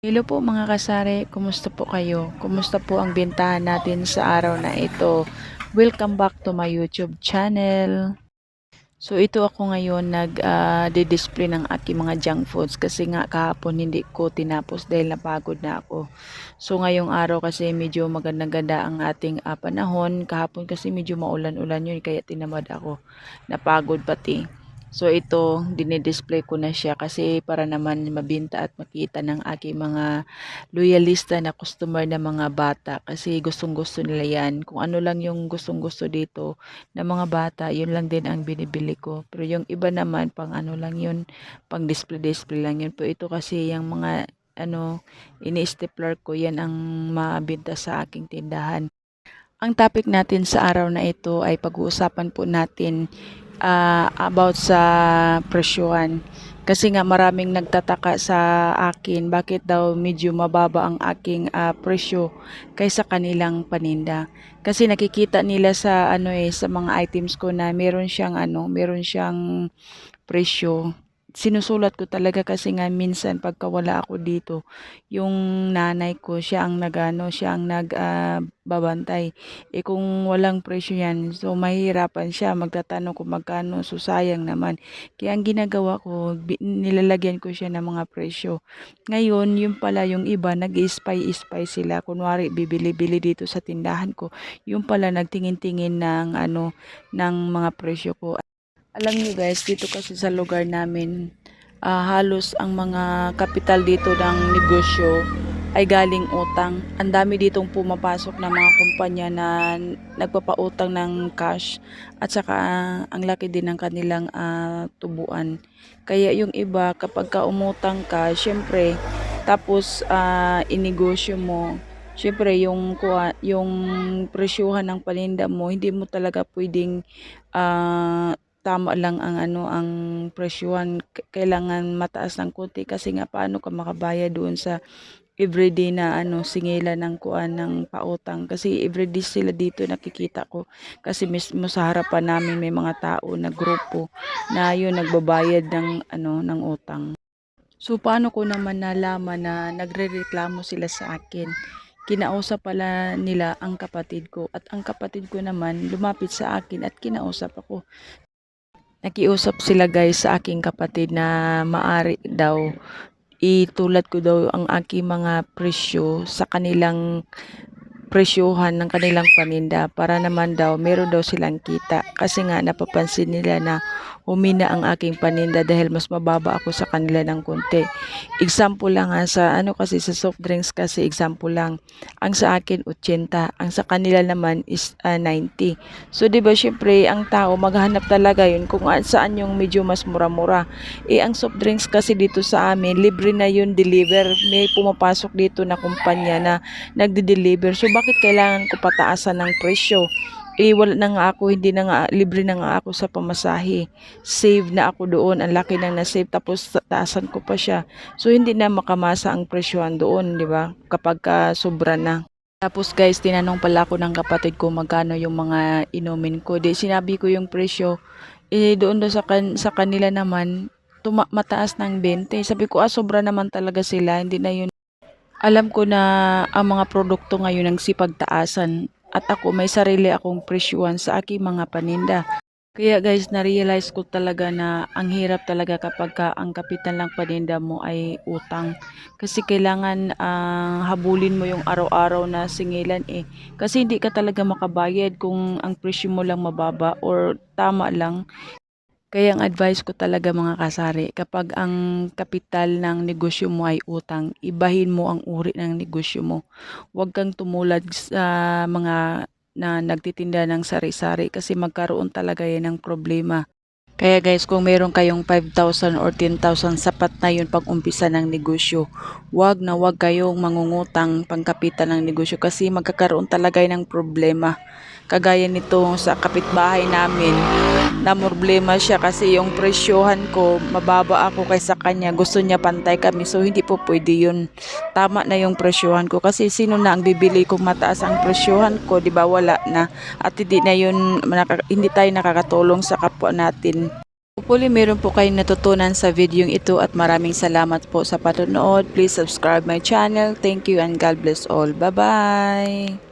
Hello po mga kasari, kumusta po kayo? Kumusta po ang bentahan natin sa araw na ito? Welcome back to my YouTube channel. So ito ako ngayon nag-display ng aking mga junk foods kasi nga kahapon hindi ko tinapos dahil napagod na ako. So ngayong araw kasi medyo magandang-ganda ang ating ah, panahon. Kahapon kasi medyo maulan-ulan yun kaya tinamad ako. Napagod pati. So ito, dinidisplay ko na siya kasi para naman mabinta at makita ng aking mga loyalista na customer na mga bata kasi gustong gusto nila yan. Kung ano lang yung gustong gusto dito ng mga bata, yun lang din ang binibili ko. Pero yung iba naman, pang ano lang yun, pang display-display lang yun. Pero ito kasi yung mga ano, ini-stapler ko, yan ang mabinta sa aking tindahan. Ang topic natin sa araw na ito ay pag-uusapan po natin ah, about sa presyuhan. Kasi nga maraming nagtataka sa akin bakit daw medyo mababa ang aking ah, presyo kaysa kanilang paninda. Kasi nakikita nila sa ano eh sa mga items ko na meron siyang ano, meron siyang presyo. Sinusulat ko talaga kasi nga minsan pagka wala ako dito, yung nanay ko siya ang nagano, siya ang nagbabantay. Eh kung walang presyo yan, so mahihirapan siya magtatanong kung magkano, so sayang naman. Kaya ang ginagawa ko, nilalagyan ko siya ng mga presyo. Ngayon, yung pala yung iba, nag-spy-spy sila. Kunwari, bibili-bili dito sa tindahan ko. Yung pala, nagtingin-tingin ng ano, ng mga presyo ko. Alam niyo guys, dito kasi sa lugar namin, ah, halos ang mga kapital dito ng negosyo ay galing utang. Ang dami ditong pumapasok na mga kumpanya na nagpapautang ng cash at saka ah, ang laki din ng kanilang ah, tubuan. Kaya yung iba kapag ka umutang ka, syempre tapos ah, inegosyo mo, syempre yung yung presyuhan ng paninda mo, hindi mo talaga pwedeng ah, tama lang ang ano ang presyuhan kailangan mataas ng konti kasi nga paano ka makabayad doon sa everyday na ano singila ng kuan ng pautang kasi everyday sila dito nakikita ko kasi mismo sa harapan namin may mga tao na grupo na yun nagbabayad ng ano ng utang. So paano ko naman nalaman na nagrereklamo sila sa akin? Kinausap pala nila ang kapatid ko at ang kapatid ko naman lumapit sa akin at kinausap ako. Nakiusap sila guys sa aking kapatid na maari daw. Itulad ko daw ang aking mga presyo sa kanilang presyohan ng kanilang paninda para naman daw meron daw silang kita kasi nga napapansin nila na humina ang aking paninda dahil mas mababa ako sa kanila ng konti. Example lang ha, sa ano kasi sa soft drinks kasi example lang. Ang sa akin 80, ang sa kanila naman is ah, 90. So 'di ba syempre ang tao maghahanap talaga yun kung saan yung medyo mas mura-mura. Eh ang soft drinks kasi dito sa amin libre na yun deliver. May pumapasok dito na kumpanya na nagde-deliver. So bakit kailangan ko pataasan ng presyo? Eh na nga ako, hindi na nga libre na nga ako sa pamasahe. Save na ako doon, ang laki nang na-save tapos ta- taasan ko pa siya. So hindi na makamasa ang presyohan doon, di ba? Kapag ka sobra na. Tapos guys, tinanong pala ako ng kapatid ko magkano yung mga inumin ko. Di sinabi ko yung presyo. Eh doon daw sa, kan- sa kanila naman, tuma- mataas ng 20. Sabi ko, ah, sobra naman talaga sila. Hindi na yun alam ko na ang mga produkto ngayon ang sipagtaasan at ako may sarili akong presyuhan sa aking mga paninda. Kaya guys, na-realize ko talaga na ang hirap talaga kapag ka ang kapital ng paninda mo ay utang. Kasi kailangan ah, habulin mo yung araw-araw na singilan eh. Kasi hindi ka talaga makabayad kung ang presyo mo lang mababa or tama lang. Kaya ang advice ko talaga mga kasari, kapag ang kapital ng negosyo mo ay utang, ibahin mo ang uri ng negosyo mo. Huwag kang tumulad sa mga na nagtitinda ng sari-sari kasi magkaroon talaga yan ng problema. Kaya guys, kung meron kayong 5,000 or 10,000, sapat na yun pag umpisa ng negosyo. Huwag na huwag kayong mangungutang pangkapital ng negosyo kasi magkakaroon talaga ng problema. Kagaya nito sa kapitbahay namin, na problema siya kasi yung presyohan ko, mababa ako kaysa kanya. Gusto niya pantay kami, so hindi po pwede yun. Tama na yung presyohan ko kasi sino na ang bibili kung mataas ang presyohan ko, di ba wala na. At hindi na yun, hindi tayo nakakatulong sa kapwa natin. Hopefully meron po kayong natutunan sa video ito at maraming salamat po sa panonood. Please subscribe my channel. Thank you and God bless all. Bye-bye!